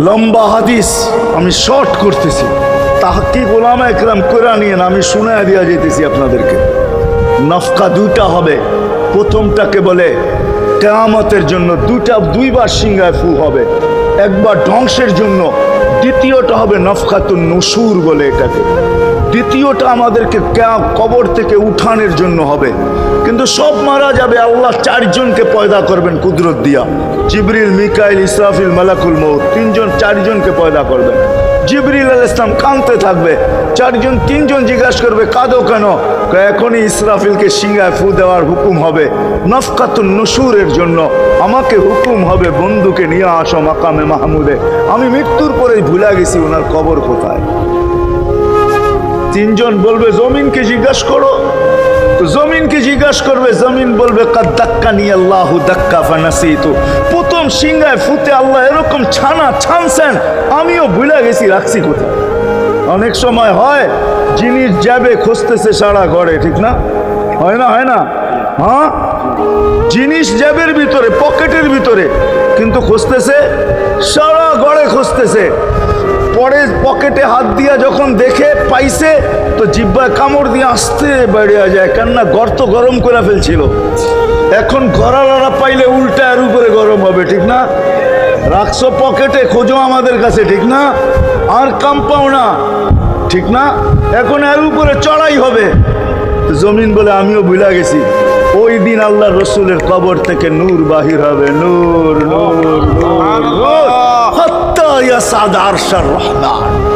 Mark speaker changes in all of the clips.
Speaker 1: লম্বা হাদিস আমি শর্ট করতেছি। তাহাকি গোলাম একরাম করে নিয়ে আমি শুনে দেওয়া যেতেছি আপনাদেরকে। নফকা দুটা হবে। প্রথমটাকে বলে, কেয়ামতের জন্য দুটা দুইবার সিংহায় ফু হবে। একবার ধ্বংসের জন্য। দ্বিতীয়টা হবে নফকাতুন নসুর বলে এটাকে। দ্বিতীয়টা আমাদেরকে কবর থেকে উঠানের জন্য হবে। কিন্তু সব মারা যাবে আল্লাহ চারজনকে পয়দা করবেন কুদরত দিয়া। জিবরিল, মিকাইল, ইসরাফিল, মালাকুল মৌ তিনজন, চারজনকে পয়দা করবেন। জিবরিল আল ইসলাম কাঁদতে থাকবে, চারজন, তিনজন জিজ্ঞাসা করবে, কাঁদো কেন? এখনই ইসরাফিলকে সিঙ্গায় ফু দেওয়ার হুকুম হবে, নফকাতুন নসুরের জন্য। আমাকে হুকুম হবে বন্ধুকে নিয়ে আসো মাকামে মাহমুদে। আমি মৃত্যুর পরেই ভুলে গেছি ওনার কবর কোথায়। তিনজন বলবে, জমিনকে জিজ্ঞাসা করো। তো জমিনকে জিজ্ঞাসা করবে, জমিন বলবে নিয়ে আল্লাহ দাক্কা তো প্রথম সিংহায় ফুতে আল্লাহ এরকম ছানা ছানছেন, আমিও ভুলে গেছি, রাখছি কোথায়। অনেক সময় হয়, জিনিস যাবে, খুঁজতেছে সারা ঘরে, ঠিক না? হয় না হয় না? হ্যাঁ? জিনিস জ্যাবের ভিতরে, পকেটের ভিতরে, কিন্তু খুঁজতেছে, সারা ঘরে খুঁজতেছে। পকেটে হাত দিয়া যখন দেখে পাইছে তো জিব্বায় কামড় দিয়ে আসতে বেড়িয়ে যায়। কেননা গর্ত গরম করে ফেলছিল। এখন গড়ালড়া পাইলে উল্টা এর উপরে গরম হবে ঠিক না? রাখছো পকেটে খোঁজো আমাদের কাছে ঠিক না? আর কাম পাও না ঠিক না? এখন এর উপরে চড়াই হবে। জমিন বলে আমিও ভুলা গেছি। ওই দিন আল্লাহ রসুলের কবর থেকে নূর বাহির হবে। নূর নূর নূর আরশার রহমান।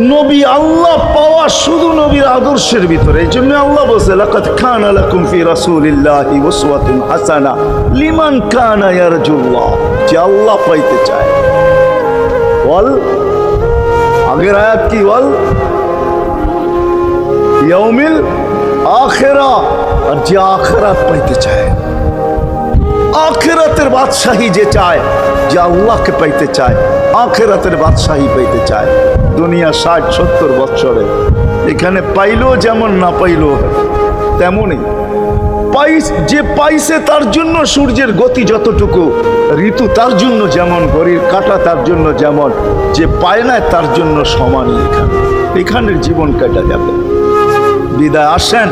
Speaker 1: নবী আল্লাহ পাওয়া শুধু নবীর আদর্শের ভিতরে। এই জন্য আল্লাহ বলছে, লাকাদ কানা লাকুম ফি রাসূলিল্লাহি উসওয়াতুন হাসানা লিমান কানা ইয়ারজুল্লাহ। যে আল্লাহ পাইতে চায়। বল আগের আয়াত কি? বল ইয়াউমিল আখিরা। আর যে আখিরাত পাইতে চায়, আখেরাতের বাদশাহী যে চায়, যে আল্লাহকে পাইতে চায় আখেরাতের বাদশাহী পাইতে চায়। দুনিয়া ষাট, সত্তর বৎসরে। এখানে পাইলেও যেমন না পাইলেও তেমনই। পাইস যে পাইছে তার জন্য সূর্যের গতি যতটুকু, ঋতু তার জন্য যেমন, ঘড়ির কাটা তার জন্য যেমন, যে পায় না তার জন্য সমানই এখানে। এখানের জীবন কাটা যাবে। বিদায়, আসেন।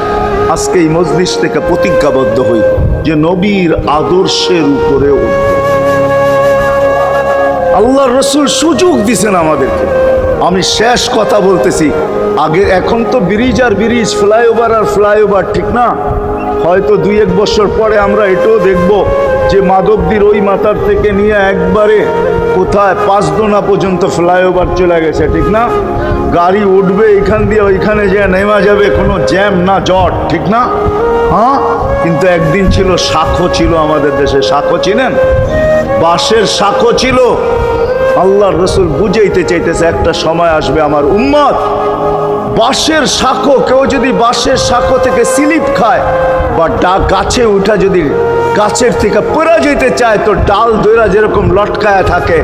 Speaker 1: আজকে এই মজলিস থেকে প্রতিজ্ঞাবদ্ধ হই যে নবীর আদর্শের উপরে উঠব। আল্লাহ রসুল সুযোগ দিছেন আমাদেরকে। আমি শেষ কথা বলতেছি, আগে এখন তো ব্রিজ আর ব্রিজ ফ্লাইওভার আর ফ্লাইওভার ঠিক না? হয়তো দুই এক বছর পরে আমরা এটাও দেখব যে মাধবদীর ওই মাথার থেকে নিয়ে একবারে কোথায় পাঁচদোনা পর্যন্ত ফ্লাইওভার চলে গেছে, ঠিক না? গাড়ি উঠবে এখান দিয়ে ওইখানে যে নেমা যাবে, কোনো জ্যাম না, জট, ঠিক না? হ্যাঁ? কিন্তু একদিন ছিল শাখো ছিল আমাদের দেশে শাখো চিনেন? বাঁশের সাঁকো ছিল। আল্লাহর রসুল বুঝাইতে চাইতেছে, একটা সময় আসবে আমার উম্মত। বাঁশের সাঁকো, কেউ যদি বাঁশের সাঁকো থেকে স্লিপ খায় বা ডা, গাছে উঠা যদি গাছের থেকে পড়ে যেতে চায়, তো ডাল দৈরা যেরকম লটকায়া থাকে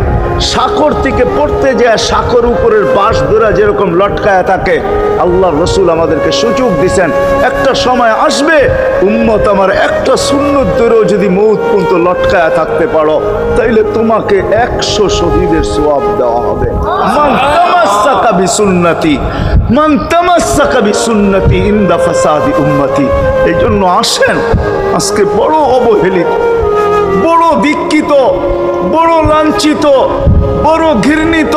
Speaker 1: শাখর থেকে পড়তে যায় শাখর উপরের বাঁশ দৈরা যেরকম লটকায়া থাকে আল্লাহ রসুল আমাদেরকে সুযোগ দিছেন, একটা সময় আসবে, উম্মত আমার একটা শূন্য দূরেও যদি মৌত পর্যন্ত লটকায়া থাকতে পারো, তাইলে তোমাকে একশো শহীদের সোয়াব দেওয়া হবে। বিসুন্নতি ইনদা ফাসাদি উম্মতি। এই জন্য আসেন, আজকে বড় অবহেলিত। বড় বিক্ষিত বড় লাঞ্ছিত বড় ঘৃণিত।